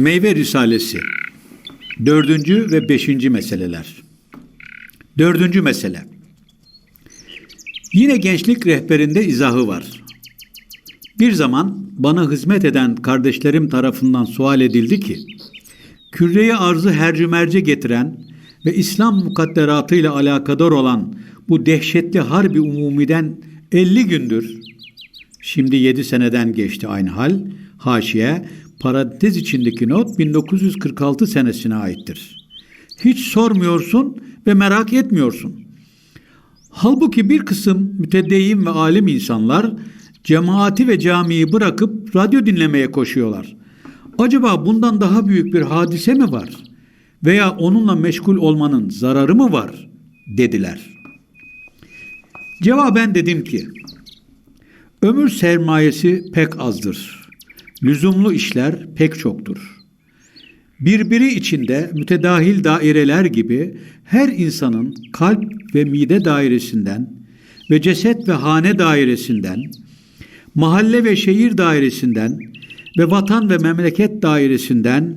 Meyve Risalesi. Dördüncü ve beşinci meseleler. Dördüncü mesele. Yine gençlik rehberinde izahı var. Bir zaman bana hizmet eden kardeşlerim tarafından sual edildi ki, küreye arzı hercümerce getiren ve İslam mukadderatıyla alakadar olan bu dehşetli harbi umumiden 50 gündür, şimdi 7 seneden geçti aynı hal, haşiye, parantez içindeki not 1946 senesine aittir. Hiç sormuyorsun ve merak etmiyorsun. Halbuki bir kısım mütedeyyin ve alim insanlar cemaati ve camiyi bırakıp radyo dinlemeye koşuyorlar. Acaba bundan daha büyük bir hadise mi var? Veya onunla meşgul olmanın zararı mı var? dediler. Cevaben dedim ki, ömür sermayesi pek azdır. Lüzumlu işler pek çoktur. Birbiri içinde mütedahil daireler gibi her insanın kalp ve mide dairesinden ve ceset ve hane dairesinden, mahalle ve şehir dairesinden ve vatan ve memleket dairesinden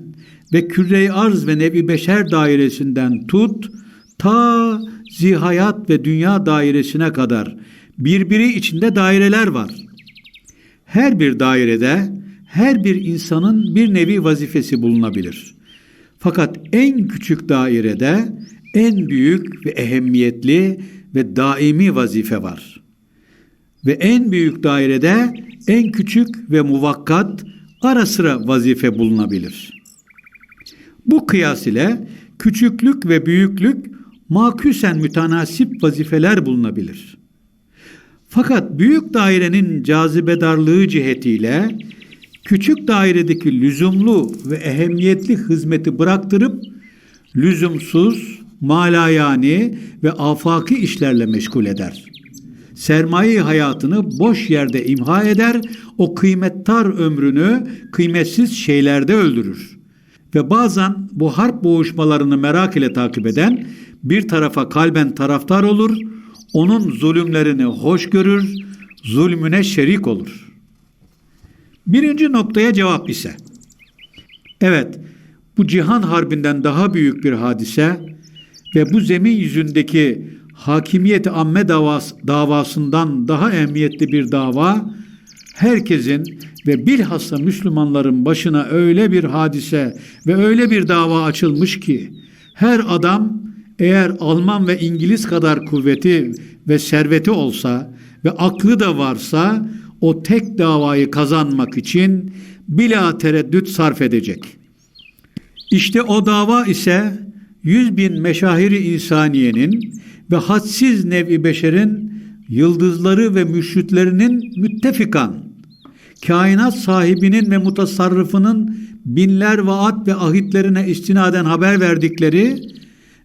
ve küre arz ve nevi beşer dairesinden tut ta zihayat ve dünya dairesine kadar birbiri içinde daireler var. Her bir dairede her bir insanın bir nevi vazifesi bulunabilir. Fakat en küçük dairede en büyük ve ehemmiyetli ve daimi vazife var. Ve en büyük dairede en küçük ve muvakkat ara sıra vazife bulunabilir. Bu kıyas ile küçüklük ve büyüklük maküsen mütenasip vazifeler bulunabilir. Fakat büyük dairenin cazibedarlığı cihetiyle küçük dairedeki lüzumlu ve ehemmiyetli hizmeti bıraktırıp lüzumsuz, malayani ve afaki işlerle meşgul eder. Sermaye hayatını boş yerde imha eder, o kıymettar ömrünü kıymetsiz şeylerde öldürür. Ve bazen bu harp boğuşmalarını merak ile takip eden bir tarafa kalben taraftar olur, onun zulümlerini hoş görür, zulmüne şerik olur. Birinci noktaya cevap ise, evet bu cihan harbinden daha büyük bir hadise ve bu zemin yüzündeki hakimiyeti amme davas, davasından daha emniyetli bir dava, herkesin ve bilhassa Müslümanların başına öyle bir hadise ve öyle bir dava açılmış ki, her adam eğer Alman ve İngiliz kadar kuvveti ve serveti olsa ve aklı da varsa o tek davayı kazanmak için bila tereddüt sarf edecek. İşte o dava ise yüz bin meşahiri insaniyenin ve hadsiz nevi beşerin yıldızları ve mürşitlerinin müttefikan, kainat sahibinin ve mutasarrıfının binler vaat ve ahitlerine istinaden haber verdikleri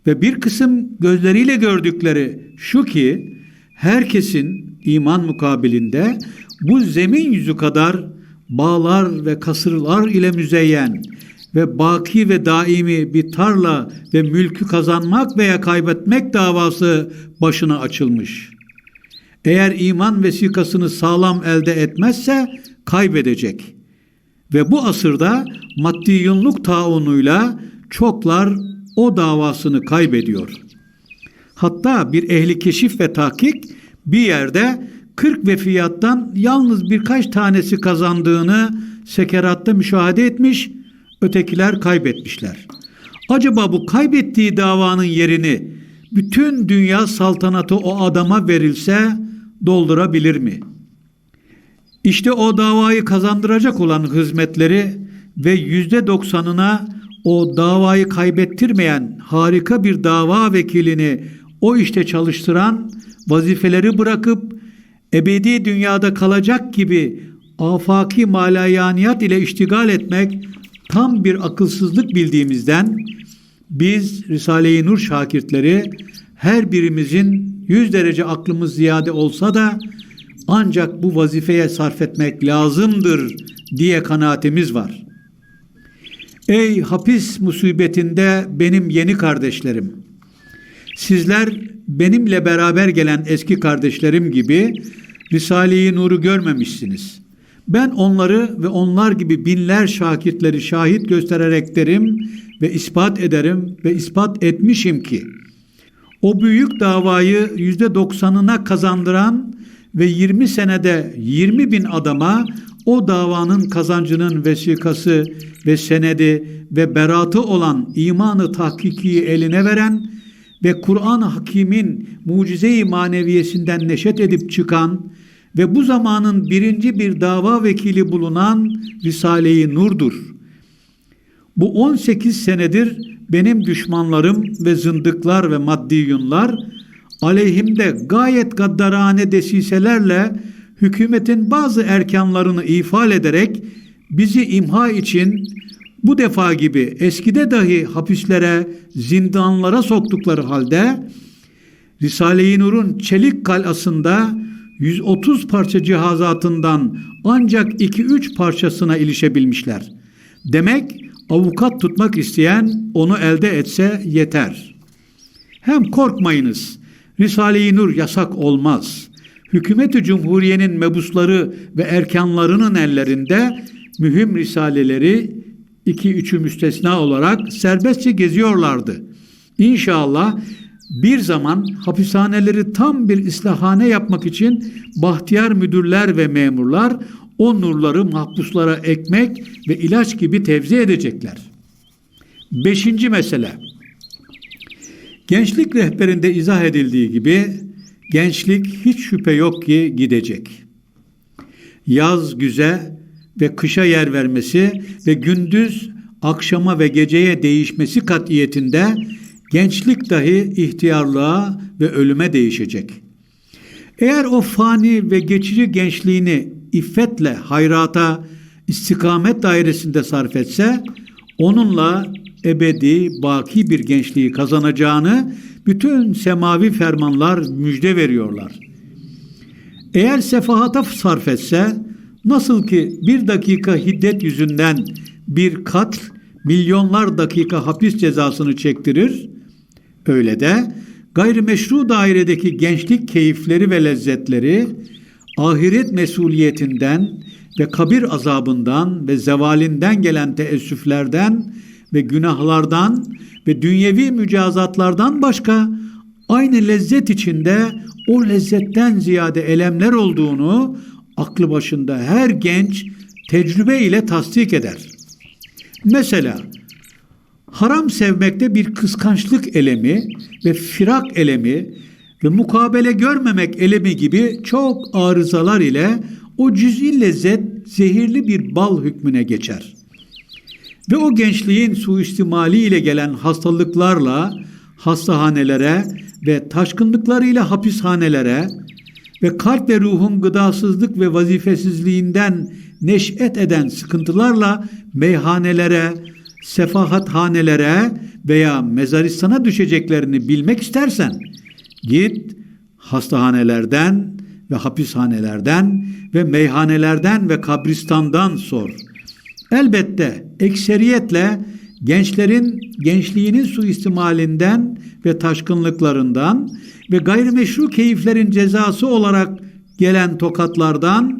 ve bir kısım gözleriyle gördükleri şu ki herkesin iman mukabilinde bu zemin yüzü kadar bağlar ve kasırlar ile müzeyyen ve baki ve daimi bir tarla ve mülkü kazanmak veya kaybetmek davası başına açılmış. Eğer iman vesikasını sağlam elde etmezse kaybedecek. Ve bu asırda maddi yunluk taunuyla çoklar o davasını kaybediyor. Hatta bir ehli keşif ve tahkik bir yerde 40 vefiyattan yalnız birkaç tanesi kazandığını sekeratta müşahede etmiş, ötekiler kaybetmişler. Acaba bu kaybettiği davanın yerini bütün dünya saltanatı o adama verilse doldurabilir mi? İşte o davayı kazandıracak olan hizmetleri ve yüzde doksanına o davayı kaybettirmeyen harika bir dava vekilini o işte çalıştıran vazifeleri bırakıp ebedi dünyada kalacak gibi afaki malayaniyat ile iştigal etmek tam bir akılsızlık bildiğimizden biz Risale-i Nur şakirtleri her birimizin yüz derece aklımız ziyade olsa da ancak bu vazifeye sarf etmek lazımdır diye kanaatimiz var. Ey hapis musibetinde benim yeni kardeşlerim! Sizler benimle beraber gelen eski kardeşlerim gibi Risale-i Nur'u görmemişsiniz. Ben onları ve onlar gibi binler şakirtleri şahit göstererek derim ve ispat ederim ve ispat etmişim ki o büyük davayı yüzde doksanına kazandıran ve 20 senede 20 bin adama o davanın kazancının vesikası ve senedi ve beratı olan imanı tahkikiyi eline veren ve Kur'an-ı Hakim'in mucize-i maneviyesinden neşet edip çıkan ve bu zamanın birinci bir dava vekili bulunan Risale-i Nur'dur. Bu 18 senedir benim düşmanlarım ve zındıklar ve maddiyunlar aleyhimde gayet gaddarane desiselerle hükümetin bazı erkanlarını ifade ederek bizi imha için bu defa gibi eskide dahi hapislere, zindanlara soktukları halde Risale-i Nur'un çelik kalasında 130 parça cihazatından ancak 2-3 parçasına ilişebilmişler. Demek avukat tutmak isteyen onu elde etse yeter. Hem korkmayınız. Risale-i Nur yasak olmaz. Hükümeti Cumhuriye'nin mebusları ve erkanlarının ellerinde mühim risaleleri iki üçü müstesna olarak serbestçe geziyorlardı. İnşallah bir zaman hapishaneleri tam bir islahane yapmak için bahtiyar müdürler ve memurlar o nurları mahpuslara ekmek ve ilaç gibi tevzi edecekler. Beşinci mesele. Gençlik rehberinde izah edildiği gibi gençlik hiç şüphe yok ki gidecek. Yaz güze ve kışa yer vermesi ve gündüz akşama ve geceye değişmesi katiyetinde gençlik dahi ihtiyarlığa ve ölüme değişecek. Eğer o fani ve geçici gençliğini iffetle hayrata, istikamet dairesinde sarf etse, onunla ebedi, baki bir gençliği kazanacağını bütün semavi fermanlar müjde veriyorlar. Eğer sefahata sarf etse, nasıl ki bir dakika hiddet yüzünden bir katl, milyonlar dakika hapis cezasını çektirir, öyle de gayrimeşru dairedeki gençlik keyifleri ve lezzetleri, ahiret mesuliyetinden ve kabir azabından ve zevalinden gelen teessüflerden ve günahlardan ve dünyevi mücazatlardan başka aynı lezzet içinde o lezzetten ziyade elemler olduğunu aklı başında her genç tecrübe ile tasdik eder. Mesela haram sevmekte bir kıskançlık elemi ve firak elemi ve mukabele görmemek elemi gibi çok arızalar ile o cüz'i lezzet zehirli bir bal hükmüne geçer. Ve o gençliğin suistimali ile gelen hastalıklarla hastahanelere ve taşkınlıklarıyla hapishanelere ve kalp ve ruhun gıdasızlık ve vazifesizliğinden neş'et eden sıkıntılarla meyhanelere, sefahathanelere veya mezaristana düşeceklerini bilmek istersen git hastahanelerden ve hapishanelerden ve meyhanelerden ve kabristandan sor. Elbette ekseriyetle gençlerin gençliğinin suistimalinden ve taşkınlıklarından ve gayrimeşru keyiflerin cezası olarak gelen tokatlardan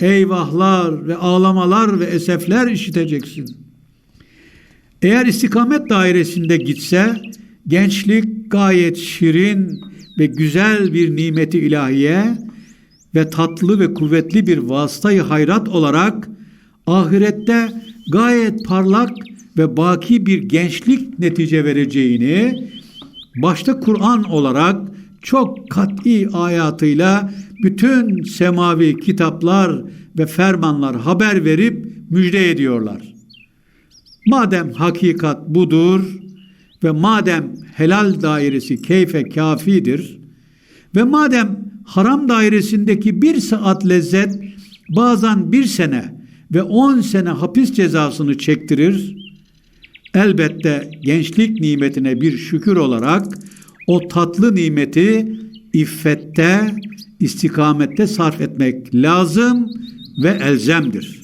eyvahlar ve ağlamalar ve esefler işiteceksin. Eğer istikamet dairesinde gitse gençlik gayet şirin ve güzel bir nimeti ilahiye ve tatlı ve kuvvetli bir vasıtayı hayrat olarak ahirette gayet parlak ve baki bir gençlik netice vereceğini başta Kur'an olarak çok kat'i ayatıyla bütün semavi kitaplar ve fermanlar haber verip müjde ediyorlar. Madem hakikat budur ve madem helal dairesi keyfe kafidir ve madem haram dairesindeki bir saat lezzet bazen bir sene ve on sene hapis cezasını çektirir, elbette gençlik nimetine bir şükür olarak o tatlı nimeti iffette, istikamette sarf etmek lazım ve elzemdir.